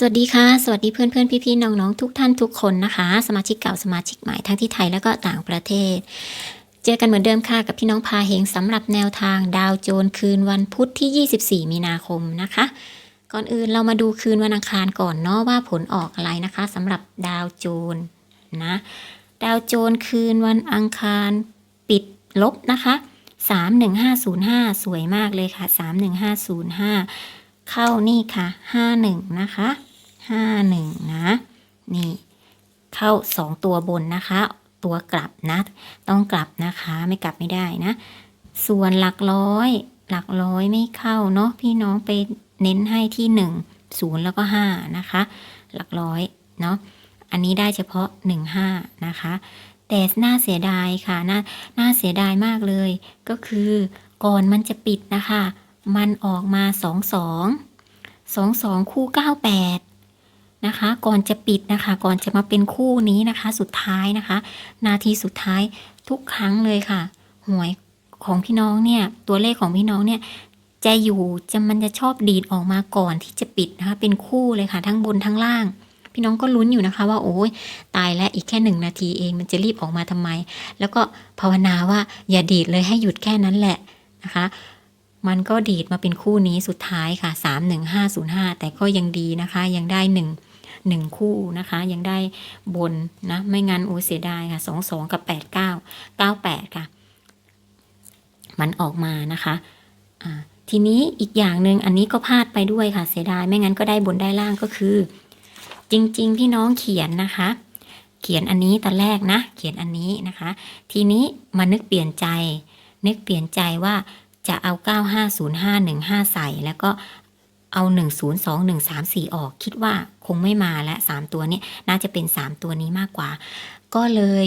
สวัสดีค่ะ สวัสดีเพื่อนเพื่อนพี่พี่ๆน้องๆทุกท่านทุกคนนะคะ สมาชิกเก่าสมาชิกใหม่ทั้งที่ไทยแล้วก็ต่างประเทศ เจอกันเหมือนเดิมค่ะกับพี่น้องพาเฮงสำหรับแนวทางดาวโจนคืนวันพุธที่ 24 มีนาคมนะคะ ก่อนอื่นเรามาดูคืนวันอังคารก่อนเนาะว่าผลออกอะไรนะคะสำหรับดาวโจนนะดาวโจนคืนวันอังคารปิดลบนะคะ 31505 สวยมากเลยค่ะ 31505 เข้านี่ค่ะ 51 นะคะ 51 นะ นี่เข้า 2 ตัวบนนะคะ ตัวกลับนะ ต้องกลับนะคะ ไม่กลับไม่ได้นะ ส่วนหลักร้อย หลักร้อยไม่เข้าเนาะพี่น้องไปเน้นให้ที่ 1 0 แล้วก็ 5 นะคะ หลักร้อยเนาะอันนี้ได้เฉพาะ 1 5 นะคะ แต่น่าเสียดายค่ะน่าน่าเสียดายมากเลย ก็คือก่อนมันจะปิดนะคะ มันออกมาสองสองสองสองคู่เก้าแปด นะคะ ก่อนจะปิดนะคะ ก่อนจะมาเป็นคู่นี้นะคะ สุดท้ายนะคะ นาทีสุดท้ายทุกครั้งเลยค่ะ หวยของพี่น้องเนี่ย ตัวเลขของพี่น้องเนี่ยจะอยู่จะมันจะชอบดีดออกมาก่อนที่จะปิดนะคะ เป็นคู่เลยค่ะ ทั้งบนทั้งล่าง พี่น้องก็ลุ้นอยู่นะคะ ว่าโอ้ยตายแล้วอีกแค่หนึ่งนาทีเองมันจะรีบออกมาทำไม แล้วก็ภาวนาว่าอย่าดีดเลยให้หยุดแค่นั้นแหละนะคะมันก็ดีดมาเป็นคู่นี้สุดท้ายค่ะ 3 1 5 0 5 แต่ก็ยังดีนะคะ ยังได้ 1 1คู่นะคะ ยังได้บนนะ ไม่งั้นโอ้เสียดายค่ะ2 2กับ8 9 9 8ค่ะ มันออกมานะคะอ่าทีนี้อีกอย่างหนึ่งอันนี้ก็พลาดไปด้วยค่ะ เสียดายไม่งั้นก็ได้บนได้ล่างก็คือ จริง ๆ พี่น้องเขียนนะคะ เขียนอันนี้ตอนแรกนะ เขียนอันนี้นะคะ ทีนี้มานึกเปลี่ยนใจ นึกเปลี่ยนใจว่าจะเอา 95051ใส่ แล้วก็ เอา 102134 ออก คิดว่าคงไม่มาและ 3 ตัวนี้น่าจะเป็น 3 ตัวนี้มากกว่า ก็เลย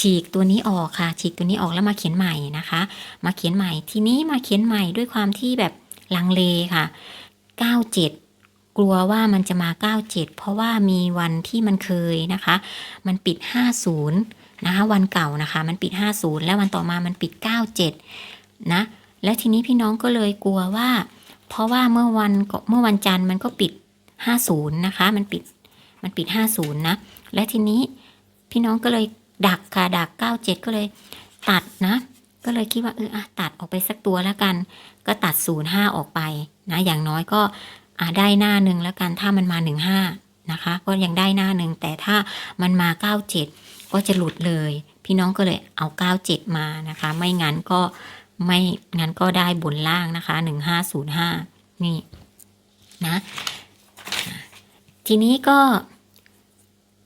ฉีกตัวนี้ออกค่ะ ฉีกตัวนี้ออกแล้วมาเขียนใหม่นะคะ มาเขียนใหม่ ทีนี้มาเขียนใหม่ด้วยความที่แบบลังเลค่ะ 97 กลัวว่ามันจะมา 97 เพราะว่ามีวันที่มันเคยนะคะ มันปิด 50 นะคะ วันเก่านะคะ มันปิด 50 แล้ววันต่อมามันปิด 97 นะ และทีนี้พี่น้องก็เลยกลัวว่า เพราะว่าเมื่อวันเมื่อวันจันทร์มันก็ปิด 50 นะคะ มันปิดมันปิด 50 นะ และทีนี้พี่น้องก็เลยดักค่ะดัก 97 ก็เลยตัดนะ ก็เลยคิดว่าเอออะตัดออกไปสักตัวแล้วกัน ก็ตัด 05 ออกไปนะอย่างน้อยก็ได้หน้าหนึ่งแล้วกันถ้ามันมา 15 นะคะ ก็ยังได้หน้าหนึ่งแต่ถ้ามันมา 97 ก็จะหลุดเลย พี่น้องก็เลยเอา 97 มานะคะ ไม่งั้นก็ ไม่งั้นก็ได้บนล่างนะคะ1505นี่นะทีนี้ก็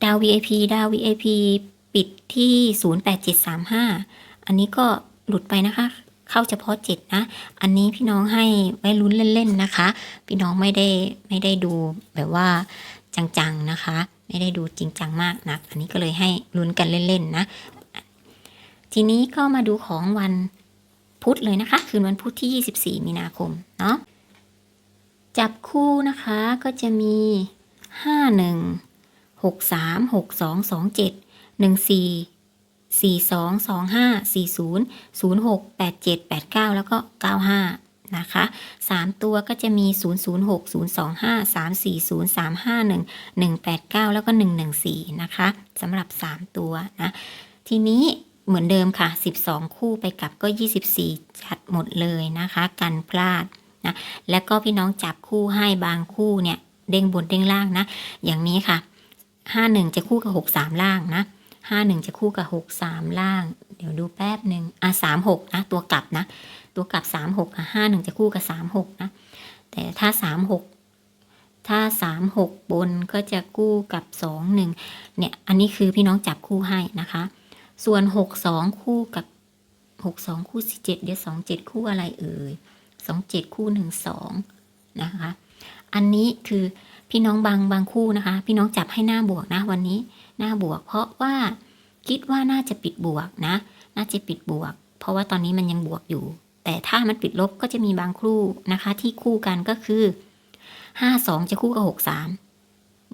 ดาว VIP ดาว VIP ปิดที่ 08735 อันนี้ก็หลุดไปนะคะ เข้าเฉพาะ 7 นะ อันนี้พี่น้องให้ไว้ลุ้นเล่น ๆ นะคะ พี่น้องไม่ได้ไม่ได้ดูแบบว่าจัง ๆ นะคะ ไม่ได้ดูจริงจังมากนะ อันนี้ก็เลยให้ลุ้นกันเล่น ๆ นะ ทีนี้ก็มาดูของวัน พุธเลยนะคะ คืนวันพุธที่ 24 มีนาคมเนาะจับคู่นะคะก็จะมี 51 63 62 27 14 42 25 40 06 87 89 แล้วก็ 95 นะคะ 3 ตัวก็จะมี 006 025 340 351 189 แล้วก็ 114 นะคะสำหรับ 3 ตัวนะ ทีนี้ เหมือนเดิมค่ะ 12 คู่ไปกลับก็ 24ชัดหมดเลยนะคะ กันพลาดนะแล้วก็พี่น้องจับคู่ให้บางคู่เนี่ยเด้งบนเด้งล่างนะ อย่างนี้ค่ะ 51 จะคู่กับ 63 ล่างนะ 51 จะคู่กับ 63 ล่าง เดี๋ยวดูแป๊บหนึ่งอะ36 นะ ตัวกลับนะ ตัวกลับ 36อะ51 จะคู่กับ 36 นะ แต่ถ้า 36ถ้า 36 บนก็จะคู่กับ 21 เนี่ย อันนี้คือพี่น้องจับคู่ให้นะคะ ส่วน62คู่กับ62คู่17เดี๋ยว27คู่อะไรเอ่ย27คู่12นะคะ อันนี้คือพี่น้องบางบางคู่นะคะ พี่น้องจับให้หน้าบวกนะวันนี้หน้าบวก เพราะว่าคิดว่าน่าจะปิดบวกนะ น่าจะปิดบวก เพราะว่าตอนนี้มันยังบวกอยู่ แต่ถ้ามันปิดลบก็จะมีบางคู่นะคะ ที่คู่กันก็คือ 52 จะคู่กับ 63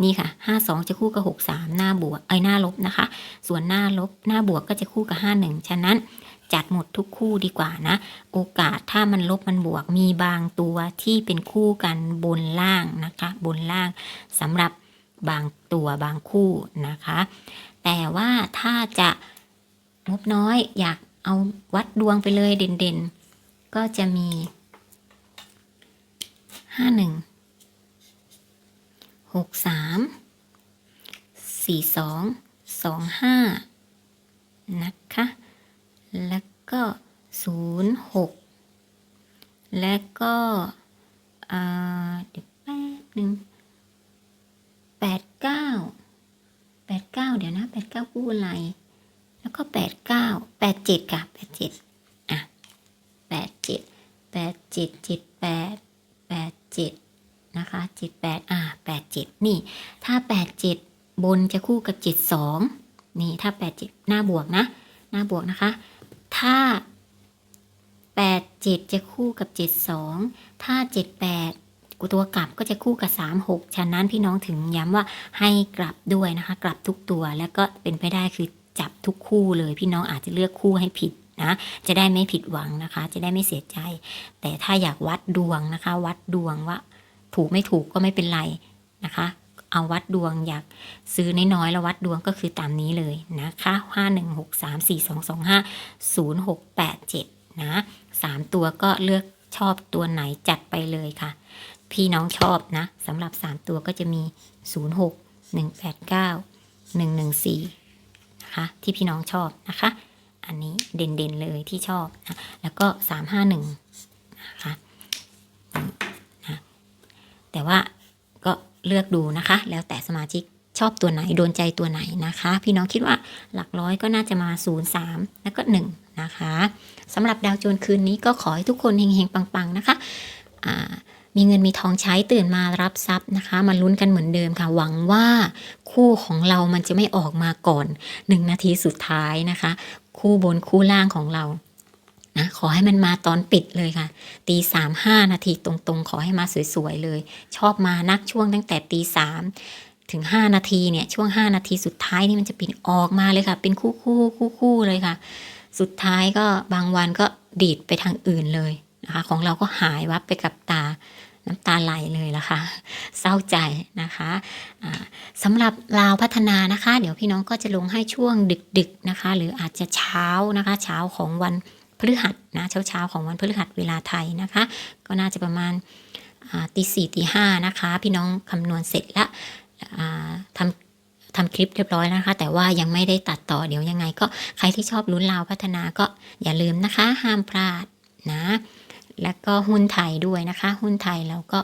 นี่ค่ะ 52 จะคู่กับ 63 หน้าบวกไอ้หน้าลบนะคะ ส่วนหน้าลบหน้าบวกก็จะคู่กับ 51 ฉะนั้นจัดหมดทุกคู่ดีกว่านะ โอกาสถ้ามันลบมันบวกมีบางตัวที่เป็นคู่กันบนล่างนะคะ บนล่างสำหรับบางตัวบางคู่นะคะ แต่ว่าถ้าจะงบน้อยอยากเอาวัดดวงไปเลยเด่นๆ ก็จะมีห้า หกสามสี่สองสองห้านะคะ แล้วก็ศูนย์หกและก็เดี๋ยวแป๊บหนึ่งแปดเก้าแปดเก้าเดี๋ยวนะแปดเก้ากู้อะไร แล้วก็แปดเก้าแปดเจ็ดค่ะแปดเจ็ดอะแปดเจ็ดแปดเจ็ดเจ็ดแปดแปดเจ็ด นะคะเจ็ดแปดอะแปดเจ็ดนี่ ถ้าแปดเจ็ดบนจะคู่กับเจ็ดสองนี่ถ้าแปดเจ็ดหน้าบวกนะ หน้าบวกนะคะ ถ้าแปดเจ็ดจะคู่กับเจ็ดสองถ้าเจ็ดแปดตัวกลับก็จะคู่กับสามหกฉะนั้นพี่น้องถึงย้ำว่าให้กลับด้วยนะคะ กลับทุกตัวแล้วก็เป็นไปได้คือจับทุกคู่เลยพี่น้องอาจจะเลือกคู่ให้ผิดนะจะได้ไม่ผิดหวังนะคะ จะได้ไม่เสียใจ แต่ถ้าอยากวัดดวงนะคะ วัดดวงว่า ถูกไม่ถูกก็ไม่เป็นไรนะคะ เอาวัดดวงอยากซื้อน้อยๆแล้ววัดดวงก็คือตามนี้เลยนะคะห้าหนึ่งหกสามสี่สองสองห้าศูนย์หกแปดเจ็ดนะสามตัวก็เลือกชอบตัวไหนจัดไปเลยค่ะ พี่น้องชอบนะสำหรับสามตัวก็จะมีศูนย์หกหนึ่งแปดเก้าหนึ่งหนึ่งสี่นะคะที่พี่น้องชอบนะคะ อันนี้เด่นๆเลยที่ชอบนะแล้วก็สามห้าหนึ่งนะคะ แต่ว่าก็เลือกดูนะคะ แล้วแต่สมาชิกชอบตัวไหนโดนใจตัวไหนนะคะ พี่น้องคิดว่าหลักร้อยก็น่าจะมา 0 3 แล้วก็ 1 นะคะสำหรับดาวโจนคืนนี้ก็ขอให้ทุกคนเฮงๆ ปังๆ นะคะมีเงินมีทองใช้ตื่นมารับทรัพย์นะคะ มาลุ้นกันเหมือนเดิมค่ะ หวังว่าคู่ของเรามันจะไม่ออกมาก่อน 1 นาทีสุดท้ายนะคะ คู่บนคู่ล่างของเรา นะขอให้มันมาตอนปิดเลยค่ะ ตีสามห้านาทีตรงๆ ขอให้มาสวยๆเลย ชอบมานักช่วงตั้งแต่ตีสามถึงห้านาทีเนี่ยช่วงห้านาทีสุดท้ายนี่มันจะเป็นออกมาเลยค่ะ เป็นคู่คู่คู่คู่ๆเลยค่ะ สุดท้ายก็บางวันก็ดีดไปทางอื่นเลยนะคะ ของเราก็หายวับไปกับตาน้ำตาไหลเลยละค่ะเศร้าใจนะคะอ่าสำหรับลาวพัฒนานะคะ เดี๋ยวพี่น้องก็จะลงให้ช่วงดึกๆนะคะ หรืออาจจะเช้านะคะ เช้าของวัน พฤหัสนะเช้าๆของวันพฤหัสเวลาไทยนะคะ ก็น่าจะประมาณตีสี่ตีห้านะคะ พี่น้องคำนวณเสร็จแล้วทำทำคลิปเรียบร้อยแล้วนะคะ แต่ว่ายังไม่ได้ตัดต่อเดี๋ยวยังไง ก็ใครที่ชอบลุ้นลาวพัฒนาก็อย่าลืมนะคะ ห้ามพลาดนะ แล้วก็หุ้นไทยด้วยนะคะ หุ้นไทยเราก็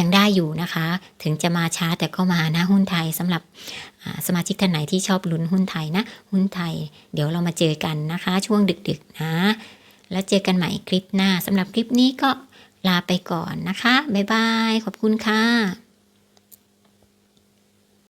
ยังได้อยู่นะคะ ถึงจะมาช้าแต่ก็มานะหุ้นไทยสำหรับสมาชิกท่านไหนที่ชอบลุ้นหุ้นไทยนะ หุ้นไทย เดี๋ยวเรามาเจอกันนะคะ ช่วงดึกๆนะ แล้วเจอกันใหม่คลิปหน้าสำหรับคลิปนี้ก็ลาไปก่อนนะคะ บ๊ายบาย ขอบคุณค่ะ